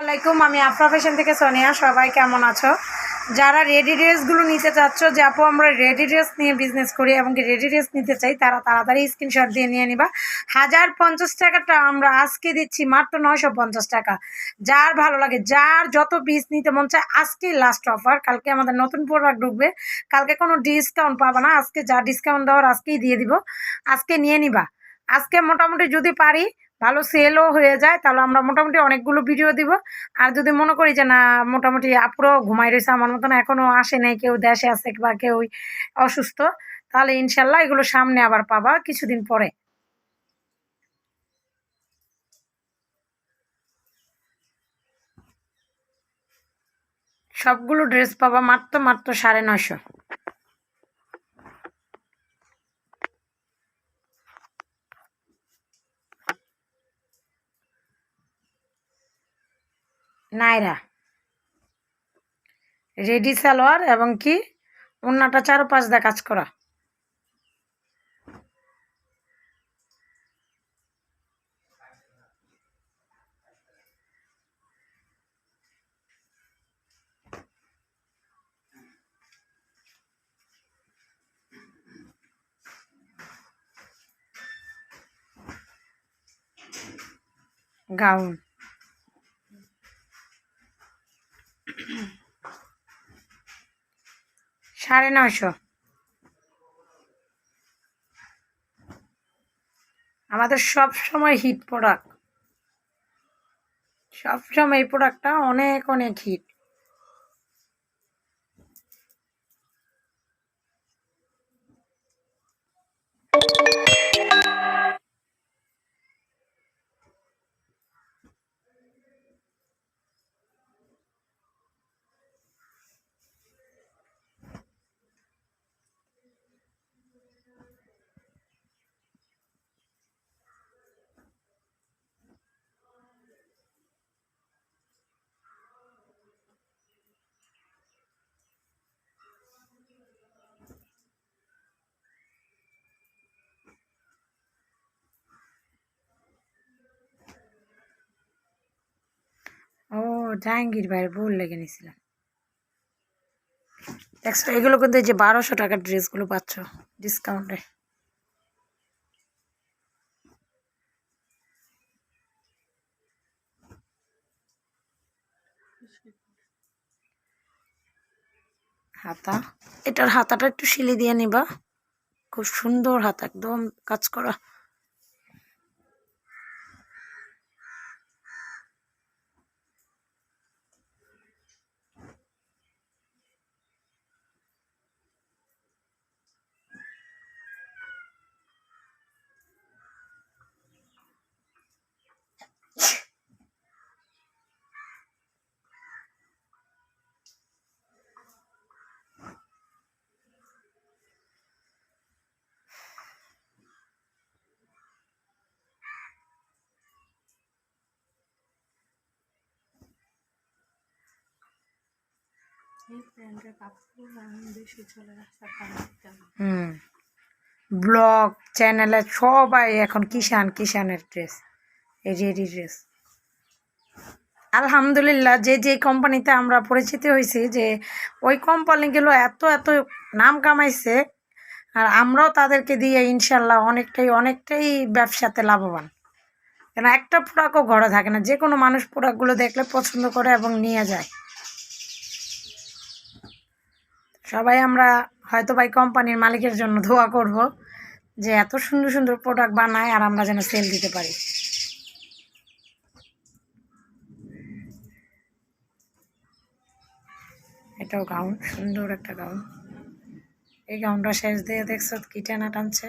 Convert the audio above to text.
আসসালামাইকুম আমি আফরা ফ্যাশন থেকে সোনিয়া। সবাই কেমন আছো? যারা রেডি ড্রেসগুলো নিতে চাচ্ছ, যে আপু, আমরা রেডি ড্রেস নিয়ে বিজনেস করি এবং রেডি ড্রেস নিতে চাই, তারা তাড়াতাড়ি স্ক্রিনশট দিয়ে নিয়ে নিবা। হাজার পঞ্চাশ টাকাটা আমরা আজকে দিচ্ছি মাত্র নয়শো পঞ্চাশ টাকা। যার ভালো লাগে, যার যত পিস নিতে মন চায়, আজকেই লাস্ট অফার কালকে আমাদের নতুন প্রোডাক্ট ঢুকবে। কালকে কোনো ডিসকাউন্ট পাবা না। আজকে যা ডিসকাউন্ট দেওয়ার আজকেই দিয়ে দিব। আজকে নিয়ে নিবা। আজকে মোটামুটি যদি পারি ভালো সেলও হয়ে যায়, তাহলে আমরা মোটামুটি অনেকগুলো ভিডিও দিব। আর যদি মনে করি যে, না, মোটামুটি আপুরো ঘুমাই রয়েছে, আমার মতন এখনও আসে নাই, কেউ দেশে আছে বা কেউ অসুস্থ, তাহলে ইনশাল্লাহ এগুলো সামনে আবার পাবা কিছুদিন পরে। সবগুলো ড্রেস পাবা মাত্র মাত্র সাড়ে নশো নাইরা। রেডি সালোয়ার এবং কি? অন্যটা চারো পাঁচ দা কাজ করা। গাউন। সাড়ে নশো আমাদের সব সময় হিট প্রোডাক্ট সব সময় এই প্রোডাক্টটা অনেক অনেক হিট জাহাঙ্গীর ভাইয়ের বল লেগে নিয়েছিলাম দেখছ এগুলো কিন্তু এই যে বারোশো টাকার ড্রেসগুলো পাচ্ছ ডিসকাউন্টে হাতা। এটার হাতাটা একটু সিলি দিয়ে নিবা। খুব সুন্দর হাতা, একদম কাজ করা। ব্লগ, চ্যানেলে সবাই এখন কিষান কিষানের ড্রেস এই রেডি ড্রেস আলহামদুলিল্লাহ, যে যে কোম্পানিতে আমরা পরিচিত হয়েছি, যে, ওই কোম্পানিগুলো এত এত নাম কামাইছে, আর আমরাও তাদেরকে দিয়ে ইনশাল্লাহ অনেকটাই অনেকটাই ব্যবসাতে লাভবান। কেন, একটা প্রোডাক্টও ঘরে থাকে না যে কোনো মানুষ প্রোডাক্টগুলো দেখলে পছন্দ করে এবং নিয়ে যায়। সবাই আমরা হয়তো ভাই কোম্পানির মালিকের জন্য ধোয়া করব যে এত সুন্দর সুন্দর প্রোডাক্ট বানায় আর আমরা যেন সেল দিতে পারি। এটাও গাউন সুন্দর একটা গাউন এই গাউনটা শেষ দিয়ে দেখছ কি টানা টানছে?